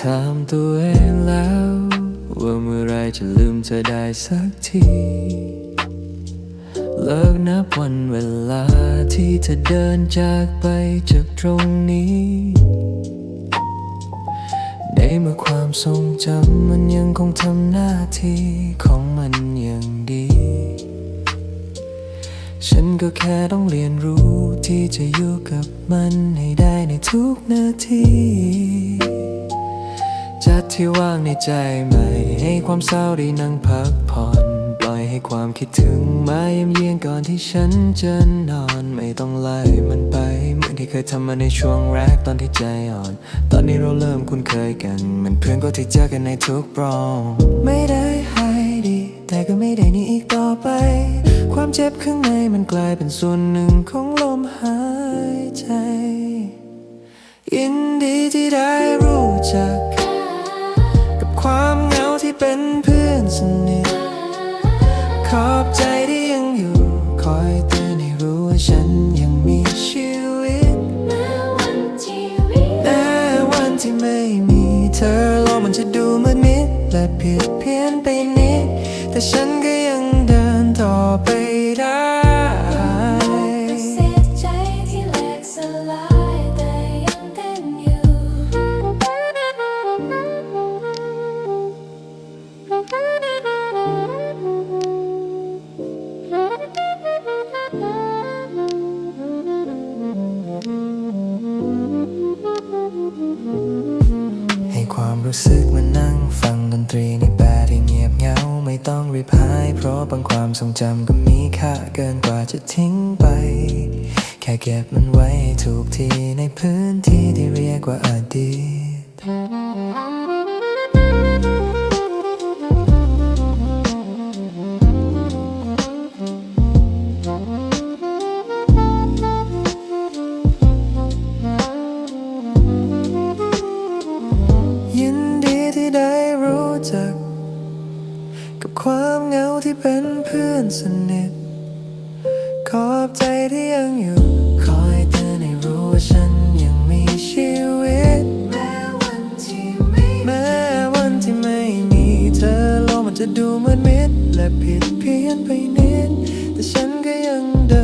ถามตัวเองแล้ว ว่าเมื่อไรจะลืมเธอได้สักที เลิกนับวันเวลาที่เธอเดินจากไปจากตรงนี้ ในเมื่อความทรงจำมันยังคงทำหน้าที่ของมันอย่างดี ฉันก็แค่ต้องเรียนรู้ที่จะอยู่กับมันให้ได้ในทุกนาที จัดที่ว่างในใจใหม่ ให้ความเศร้าได้นั่งพักผ่อน ปล่อยให้ความคิดถึงมาเยี่ยมเยียนก่อนที่ฉันจะนอน ไม่ต้องไล่มันไป เหมือนที่เคยทำมาในช่วงแรกตอนที่ใจอ่อน ตอนนี้เราเริ่มคุ้นเคยกันเหมือนเพื่อนก็ที่เจอกันในทุกปรองไม่ได้หายดี แต่ก็ไม่ได้นี่อีกต่อไป ความเจ็บข้างในมันกลายเป็นส่วนหนึ่งของลมหายใจยินดีที่ได้รู้จัก เป็นเพื่อนสนิท ขอบใจที่ยังอยู่ คอยเตือนให้รู้ว่าฉันยังมีชีวิตแม้วันชีวิต แม้วันที่ไม่มีเธอโลกมันจะดูมืดมิดและผิดเพี้ยนไปนิด แต่ฉันก็ยังเดินต่อไปได้ ให้ความรู้สึกมานั่งฟังดนตรีในแปดที่เงียบเงา ไม่ต้องรีบหาย เพราะบางความทรงจำก็มีค่าเกินกว่าจะทิ้งไป แค่เก็บมันไว้ถูกที่ในพื้นที่ที่เรียกว่าอดีต ความเหงาที่เป็นเพื่อนสนิท ขอบใจที่ยังอยู่ คอยเตือนให้รู้ว่าฉันยังมีชีวิต แม้วันที่ไม่แม้วันที่ไม่มีเธอโลกมันจะดูมืดมิด และผิดเพี้ยนไปนิด แต่ฉันก็ยังเดินต่อไป